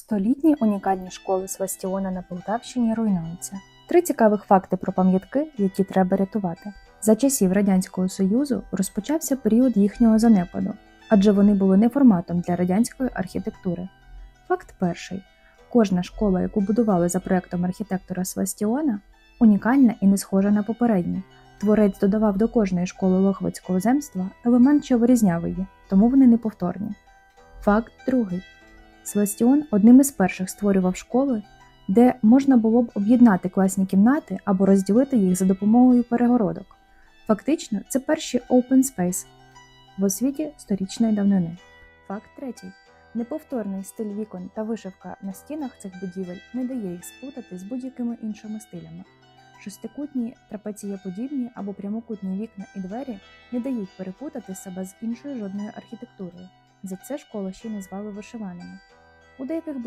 Столітні унікальні школи Свастіона на Полтавщині руйнуються. Три цікавих факти про пам'ятки, які треба рятувати. За часів Радянського Союзу розпочався період їхнього занепаду, адже вони були не форматом для радянської архітектури. Факт перший: кожна школа, яку будували за проектом архітектора Свастіона, унікальна і не схожа на попередні. Творець додавав до кожної школи Лохвицького земства елемент, що вирізняв її, тому вони неповторні. Факт другий. Свастіон одним із перших створював школи, де можна було б об'єднати класні кімнати або розділити їх за допомогою перегородок. Фактично, це перші open space в освіті сторічної давнини. Факт третій. Неповторний стиль вікон та вишивка на стінах цих будівель не дає їх сплутати з будь-якими іншими стилями. Шестикутні, трапецієподібні або прямокутні вікна і двері не дають перепутати себе з іншою жодною архітектурою. За це школу ще назвали вишиваними. У деяких